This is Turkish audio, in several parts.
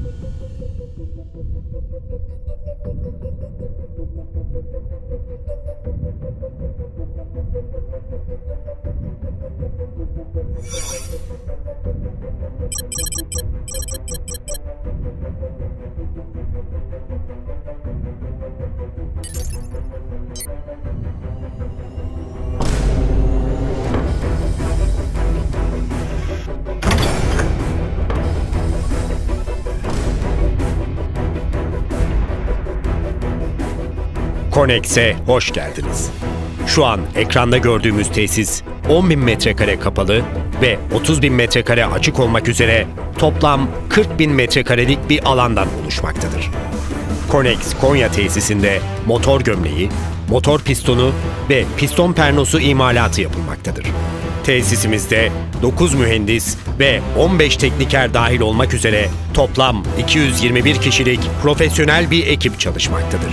Thank you. Konex'e hoş geldiniz. Şu an ekranda gördüğümüz tesis 10.000 metrekare kapalı ve 30.000 metrekare açık olmak üzere toplam 40.000 metrekarelik bir alandan oluşmaktadır. Konex Konya tesisinde motor gömleği, motor pistonu ve piston pernosu imalatı yapılmaktadır. Tesisimizde 9 mühendis ve 15 tekniker dahil olmak üzere toplam 221 kişilik profesyonel bir ekip çalışmaktadır.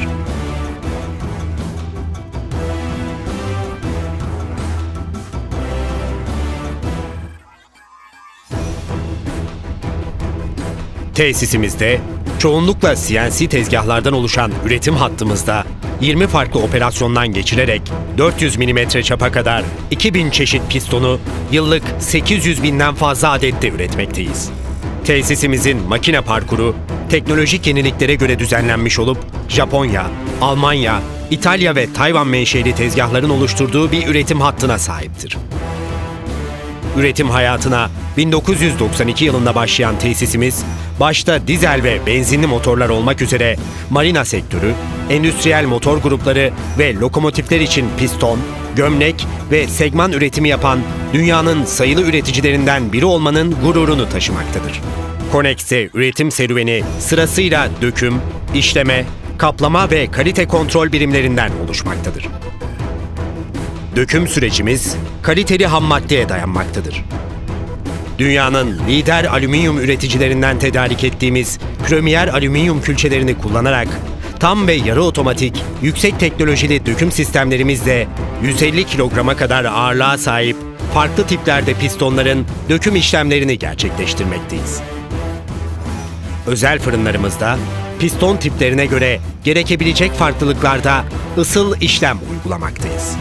Tesisimizde çoğunlukla CNC tezgahlardan oluşan üretim hattımızda 20 farklı operasyondan geçirerek 400 mm çapa kadar 2000 çeşit pistonu yıllık 800 binden fazla adette üretmekteyiz. Tesisimizin makine parkuru teknolojik yeniliklere göre düzenlenmiş olup Japonya, Almanya, İtalya ve Tayvan menşeli tezgahların oluşturduğu bir üretim hattına sahiptir. Üretim hayatına 1992 yılında başlayan tesisimiz, başta dizel ve benzinli motorlar olmak üzere marina sektörü, endüstriyel motor grupları ve lokomotifler için piston, gömlek ve segman üretimi yapan dünyanın sayılı üreticilerinden biri olmanın gururunu taşımaktadır. Konex'te üretim serüveni sırasıyla döküm, işleme, kaplama ve kalite kontrol birimlerinden oluşmaktadır. Döküm sürecimiz kaliteli ham maddeye dayanmaktadır. Dünyanın lider alüminyum üreticilerinden tedarik ettiğimiz Premier alüminyum külçelerini kullanarak tam ve yarı otomatik yüksek teknolojili döküm sistemlerimizle 150 kilograma kadar ağırlığa sahip farklı tiplerde pistonların döküm işlemlerini gerçekleştirmekteyiz. Özel fırınlarımızda piston tiplerine göre gerekebilecek farklılıklarda ısıl işlem uygulamaktayız.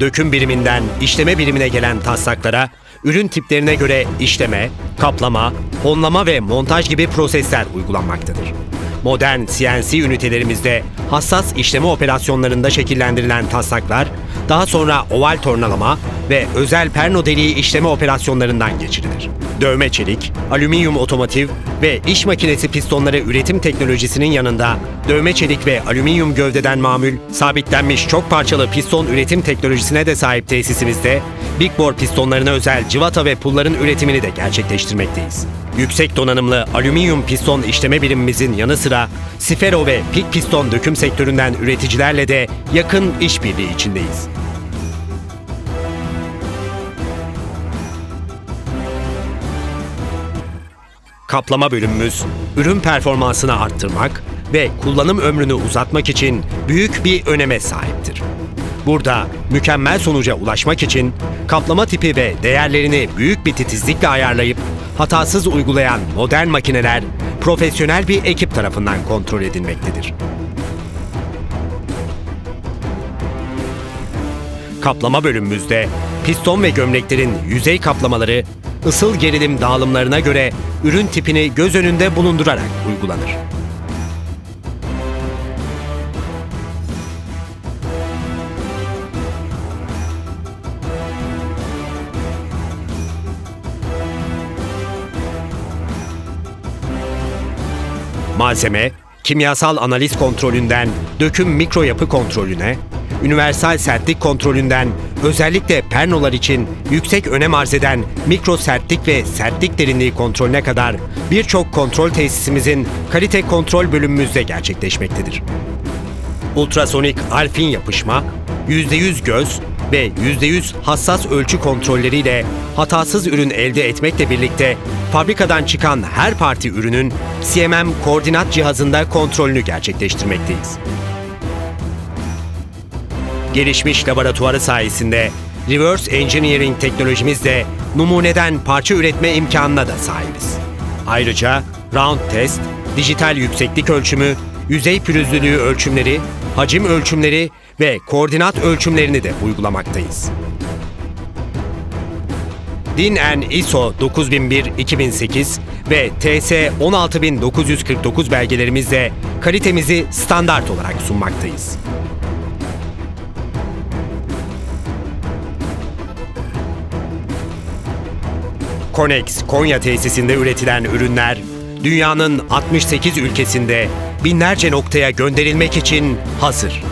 Döküm biriminden işleme birimine gelen taslaklara ürün tiplerine göre işleme, kaplama, honlama ve montaj gibi prosesler uygulanmaktadır. Modern CNC ünitelerimizde hassas işleme operasyonlarında şekillendirilen taslaklar daha sonra oval tornalama ve özel perno deliği işleme operasyonlarından geçirilir. Dövme çelik, alüminyum otomotiv ve iş makinesi pistonları üretim teknolojisinin yanında dövme çelik ve alüminyum gövdeden mamül sabitlenmiş çok parçalı piston üretim teknolojisine de sahip tesisimizde Big Bore pistonlarına özel civata ve pulların üretimini de gerçekleştirmekteyiz. Yüksek donanımlı alüminyum piston işleme birimimizin yanı sıra Sifero ve Pik piston döküm sektöründen üreticilerle de yakın işbirliği içindeyiz. Kaplama bölümümüz ürün performansını arttırmak ve kullanım ömrünü uzatmak için büyük bir öneme sahiptir. Burada mükemmel sonuca ulaşmak için kaplama tipi ve değerlerini büyük bir titizlikle ayarlayıp hatasız uygulayan modern makineler profesyonel bir ekip tarafından kontrol edilmektedir. Kaplama bölümümüzde piston ve gömleklerin yüzey kaplamaları ısıl gerilim dağılımlarına göre ürün tipini göz önünde bulundurarak uygulanır. Malzeme, kimyasal analiz kontrolünden döküm mikro yapı kontrolüne, universal sertlik kontrolünden özellikle pernolar için yüksek önem arz eden mikro sertlik ve sertlik derinliği kontrolüne kadar birçok kontrol tesisimizin kalite kontrol bölümümüzde gerçekleşmektedir. Ultrasonik alfin yapışma, %100 göz ve %100 hassas ölçü kontrolleriyle hatasız ürün elde etmekle birlikte fabrikadan çıkan her parti ürünün CMM koordinat cihazında kontrolünü gerçekleştirmekteyiz. Gelişmiş laboratuvarı sayesinde reverse engineering teknolojimizle numuneden parça üretme imkanına da sahibiz. Ayrıca round test, dijital yükseklik ölçümü, yüzey pürüzlülüğü ölçümleri, hacim ölçümleri ve koordinat ölçümlerini de uygulamaktayız. DIN-N ISO 9001-2008 ve TS 16949 belgelerimizle kalitemizi standart olarak sunmaktayız. Konex Konya tesisinde üretilen ürünler dünyanın 68 ülkesinde binlerce noktaya gönderilmek için hazır.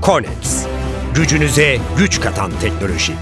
Konex, gücünüze güç katan teknoloji.